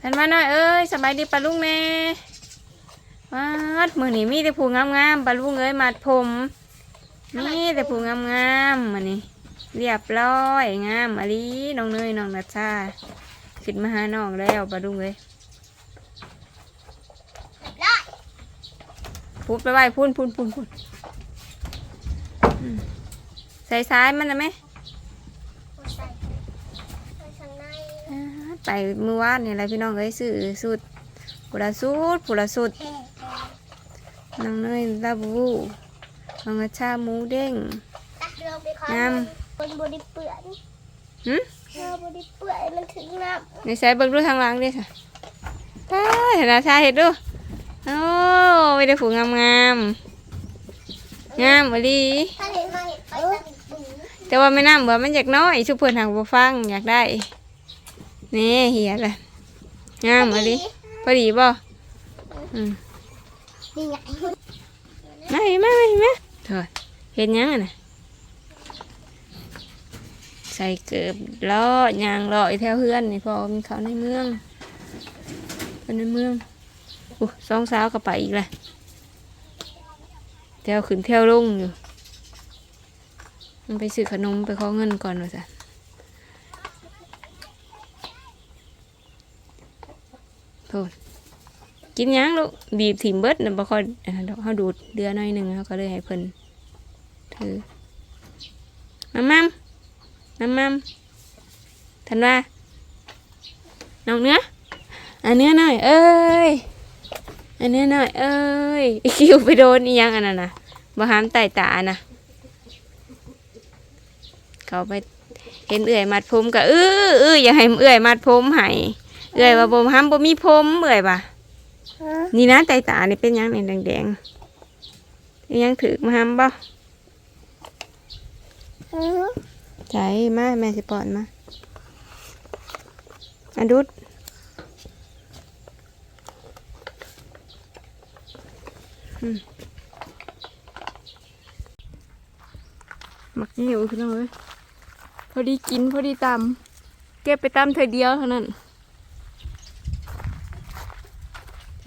ท่านมาหน่อยเอ้ยสบายดีปะลุงแน่วัดมือนี่มีแต่ผู้งามๆปะลุงเอ้ยมัดผมมีแต่ผู้งามๆมานี่เรียบร้อยงามอลีน้องเนยน้องนัชชาขึ้นมาหาน้องแล้วปะลุงเอ้ยพูดไปไหวพูนพูนพูนพูนใส่ซ้ายมันนะไหม ใส่ใส่ข้างใน อ่า ไปมือวานนี่แหละพี่น้องเอ้ยซื้อสูตรผู้ละสูตรผู้ละสูตรแห่น้องเนยลาบูน้องกระชาหมูเด้งตักเรือไปขอน้บนบริเปื่อนหึเรือบริเปื่อนมันถึงน้ในใส่เบิ่งดูทางหลังดิค่ะตายเห็นอาชาเห็ดดูโอ้ไม่ได้ผูงามงามๆงามอลีำถ้าเห็นมาเห็นไปตักบุ๋มแต่ว่าไม่น้ำเบื่อมันอยากน้อยชุบเพื่อนทางบ่ฟังอยากได้ นี่เหียเลยงามอลีพอดีบ่อืมนี่ไงมาเห็นไหมมาเห็นไหมเถอะเห็นยังอะน่ะใส่เกือบล้อยางล้ออีแถวเฮือนนี่พอมีเขาในเมืองเป็นในเมืองอู้สองสาวก็ไปอีกเลยแถวขึ้นแถวลงอยู่มันไปซื้อขนมไปขอเงินก่อนว่าจ้ะ โทษกินยังลูกบีบถิ่มเบิดน่ะบ่ค่อยดอกเฮาดูดเดือหน่อยหนึ่งเฮาก็เลยให้เพิ่นถือมัมมัมมัมมัมทันว่าน้องเนื้ออันเนื้อหน่อย เอ้ยอันเนื้อหน่อย เอ้ยคิวไปโดนอียังอันนั้นน่ะบ่หามไต่ตาน่ะเขาไปเห็นเอื่อยมัดผมก็เออื้ออย่าให้เอื่อยมัดผมให้ เอื่อยว่าบ่ห้ามบ่มีผมเอื่อยป่ะนี่นะไตตานี่เป็นหยังนี่แดงๆเป็นหยังถือมาห้ามบ่ใจมาแม่สิปอนมาอันดุดอืมมักหิวขึ้นเลยพอดีกินพอดีตำเก็บไปตำเธอเดียวเท่านั้น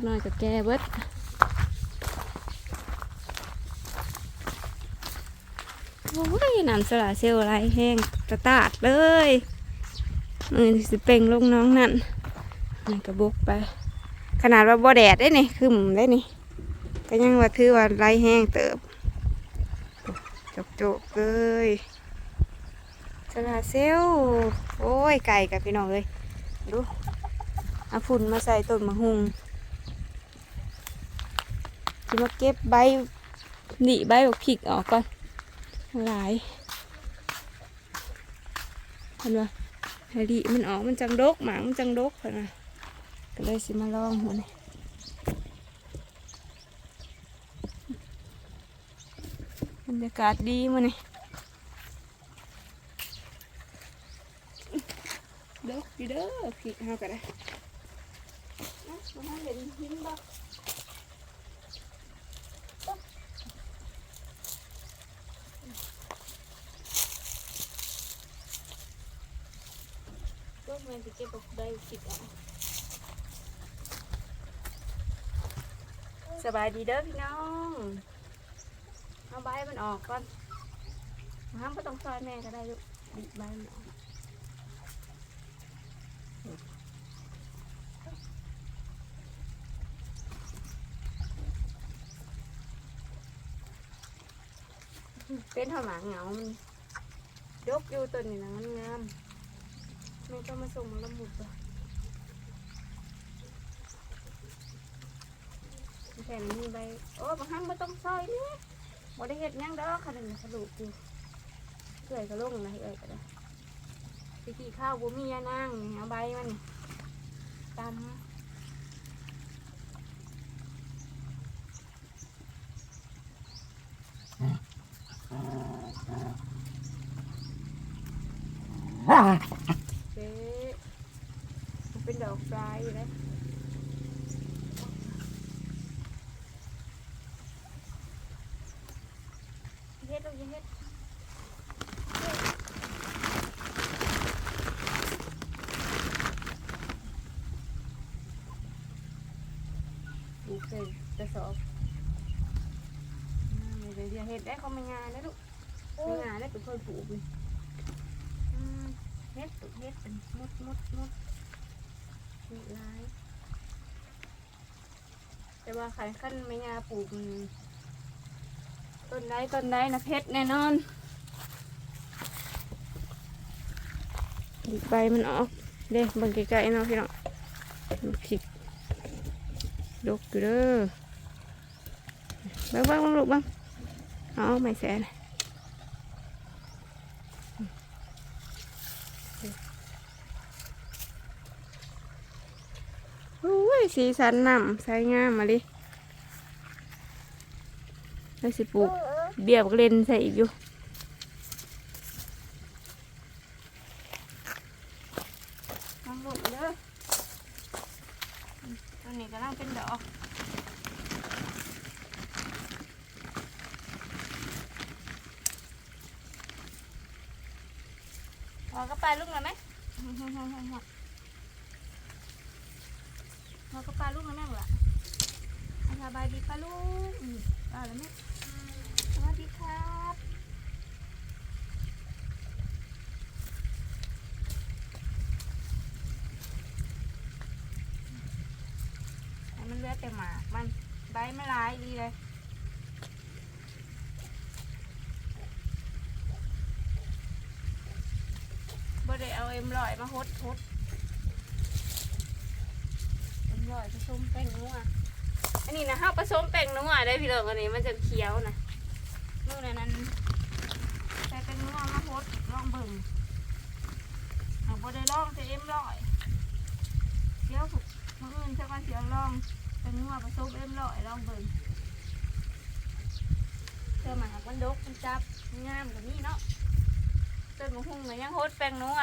น้อยกับแกเบิดโอ้ยน้ำสลาเซลลอะไรแห้งกระตาดเลยมือสิเป่งลงน้องนั่นนี่กระบุกไป ขนาดว่าบ่แดดได้นี่คือมได้นี่ก็ยังว่าถือว่าไรแห้งเติบจกจกๆเลยสลาเซลลโอ้ยไก่กับพี่น้องเลยดูเอาฝุ่นมาใส่ต้นมะฮุง จะมาเก็บใบหนีใบบักผิกออกก่อนหลายเห็นปะให้ดีมันออกมันจังดกหมางมันจังดกเห็นปะก็เลยสิมาลองมันบรรยากาศดีมันนี่เด้อดีเด้อพี่เฮาก็ได้นะมาเล่นหินบ่ก็แม่นสิเก็บได้คิดเอาสบายดีเด้อพี่น้องเอาใบมันออกก่อนห้ามก็ต้องซอยแม่ก็ได้ลูกบีใบมันออกเป็นหอหมาเหงามันยกอยู่ตัวนี้นะมันงาม ไม่ต้องมาส่งละหมุดตัวแผ่นมีใบโอ้บางครั้งไม่ต้องซอยนี่บ่ได้เห็ดยังดอกขนาดนี้ขลุกอยู่เอื่อยก็ลงนะเอื่ยก็ได้ตะกี้ข้าวบ่มียานางนี่เอาใบมันตำเบ๊ะมันเป็นดอก ปลายอยู่เลยเฮ็ดลูกอย่าเฮ็ดเลยกระสอบอ่าเดี๋ยวเดี๋ยวเห็ดได้เขาไม่งานนะลูกไม่งานได้เป็นคนปลูกเลยอืมเฮ็ดปลูกเฮ็ดเป็นมดมดมด มีหลายแต่ว่าขันขั้นไม่งาปลูกต้นไดต้นไดนะเพชรแน่นอนใบมันออกเด้บังไกลๆเนาะพี่น้องดูผิดดกอยู่เด้อบ้างบ้างบ้างลูกบ้างเอาไม่แสนโอ้ย สีสันน้ำใสงามมาดิแล้วสิปลูกเบียบเลนใส่อีกอยู่ลองลูกเด้ออืมตัวนี้กำลังเป็นดอกพอก็ไปลาลูกหน่อยไหม พอก็ปลาลูกน่อยไหมบุล่ะอาสบายดีปลาลูกอืมปลาแล้วไหมสวัสดีครับมันเลือดแต่หมากมันใบไม่ร้ายดีเลยบ่ได้เอาเอ็มลอยมาฮดฮด ร่อยผสมแป้งนัวอันนี้นะข้าวผสมแป้งนัวได้พี่เลิกอันนี้มันจะเคี้ยวนะนู่นน่ะนั้นใส่เป็นนัวมาโพดลองเบิ่งเอาบ่ได้ลองจะเอ็มร้อยเดี๋ยวผูกมืออื่นจะมาเสียงลองเป็นนัวผสมเอ็มร้อยลองเบิ่งเจอหมากมันดกมันจับงามกว่านี้เนาะต้นมะฮุ่งก็ยังโฮดแป้งนัว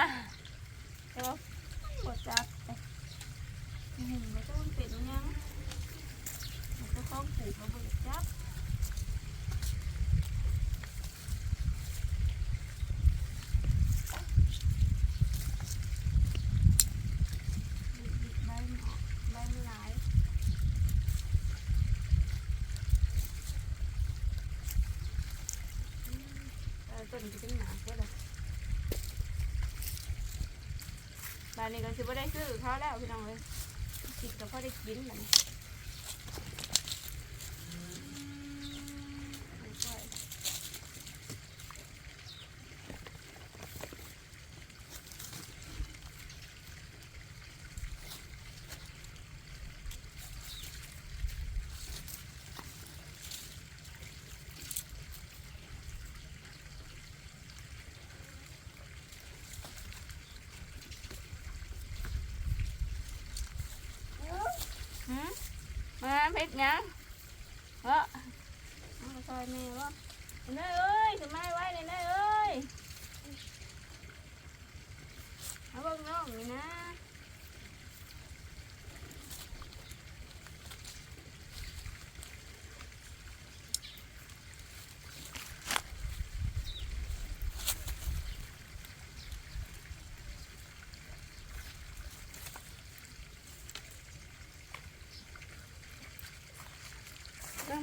แต่ว่าโคตรจับ แต่มะฮุ่งก็ต้องเป็นยังมันจะคล้องผูกมาเบิดจับต้นจะเป็นหนาก็ได้บานนี้ก็สิบ่ได้ซื้อเขาแล้วพี่น้องเลย คิดก็พอได้กินแบบนี้ค่อยๆหืมมา เพชรยังเออมาซอยแม่วะเนยเอ้ยทำไม่ไว้เลยเนยเอ้ยเอาเบิ่งน้องนี่นะ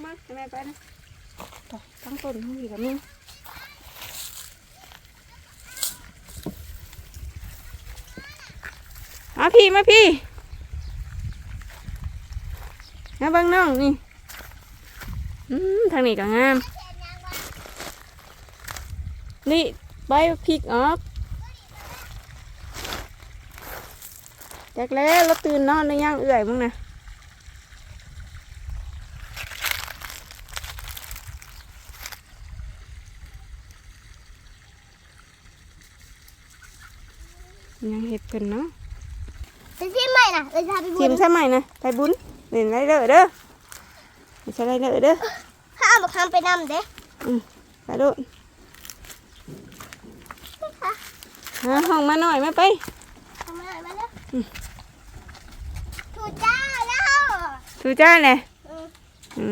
มามาให้แม่ไปนะต่อทั้งต้นทั้งผีกับมึงมาพี่มาพี่มาเบังน้องนี่อืมทางนี้ก็งาม นี่ใบพริกออกจากแล้วเราตื่นนอนในย่างเอื่อยมึงนะ ยังเห็ดเพิ่นเนาะเป็นที่ใหม่นะเลยพาไปบุทีญมใช่ไหมนะไปบุญเล่นไรเด้อเด้อไม่ใช่ไรเด้อเด้อถ้าเอามาคำไปนำเด้ไปดูหาห้องมาหน่อยไหมไป ทำอะไรมาแล้วถูกจ้าแล้วทูจ้าเลยอืมอื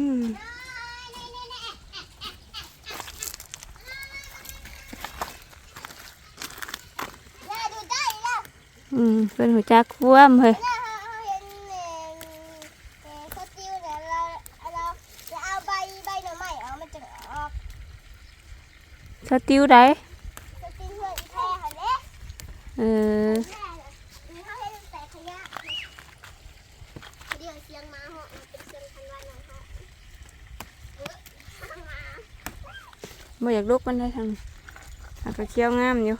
ม อืมเป็นหัวจักฟ้วมเลยสติวได้เออไม่อยากลุกมันได้ทางอากาศเคี้ยวงามอยู่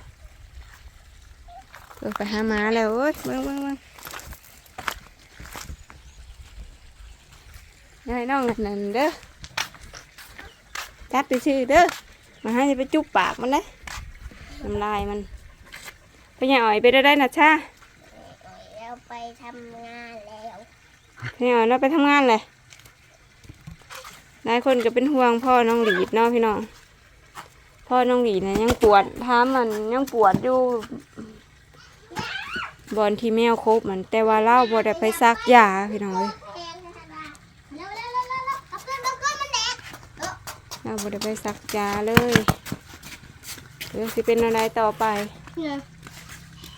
เออไปหาหมาแล้วโอ้ยเบิ่งเบิ่งเบิ่งยายน้องนั่นเด้อจับไปชื่อเด้อมาให้ไปจุบปากมันเลยน้ำลายมันไปยังอ่อยไปได้ได้นะชาเราไปทำงานแล้วไปยังอ่อยเราไปทำงานเลยหลายคนก็เป็นห่วงพ่อน้องหลีดเนาะพี่น้องพ่อน้องหลีนะยังปวดท้ามมันยังปวดอยู่ บอนที่แมวครบมันแต่ว่าเล่าบ่ได้ไปซักยาพี่น้องเลยแพงนะคะว่าเร็วเร็วเร็วเร็วเร็วเอาเพื่อนเอาเพื่อนมันแดกเออเราบ่ได้ไปซักยาเลยเดี๋ยวสิเป็นอะไรต่อไปเนี่ย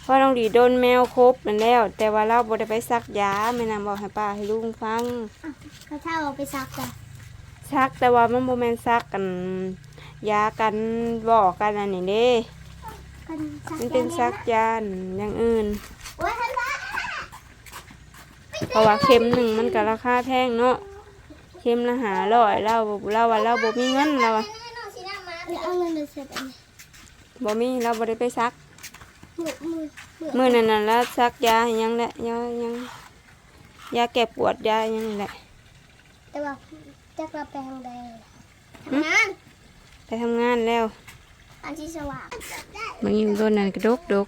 พ่อน้องหลีโดนแมวครบนั่นแล้ว แต่ว่าเราบ่ได้ไปซักยาแม่นางบอกให้ป้าให้ลุงฟังเขาเช่าเอาไปซักจ้ะซักแต่ว่ามันบ่แม่นซักกันยากันบอกกันอันนี้เด้กันซักมันเป็นซักยาอย่างอื่นโอ้ยทันละ เพราะว่าเข็มหนึ่งมันก็ราคาแพงเนาะเข็มละหาร้อยเราเราว่าเราบ่มีเงินเราอะเอาเงินมาเสร็จอันนี้บ่มีเราบ่ได้ไปซักมือมือมือมื้อนั้นน่ะเราซักยาให้หยังแหละยาหยังยาแก้ปวดยาหยังนี่แหละแต่ว่าจักระแปลงแดงทำงานไปทำงานแล้วอันที่สว่างมันอยู่ต้นนั้นกระดกดก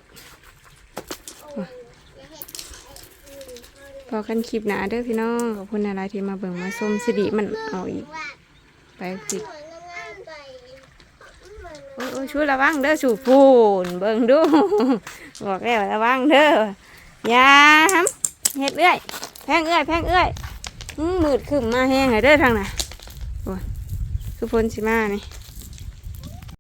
พอกันคลิปหนาเด้อพี่น้องขอบคุณอะไรที่มาเบิ่งมาส้มสิริมันเอาอีก ไปสิโอ้ยช่วยระวังเด้อสู่ปูนเบิ่งดูบอกแล้วระวังเด้อย่าทำเฮ็ดเอื้อยแพงเอื้อยแพงเอื้อยมืดขึ้นมาแห้งเลยเด้อทางน่ะโอ้ยคือฝนสิมานี่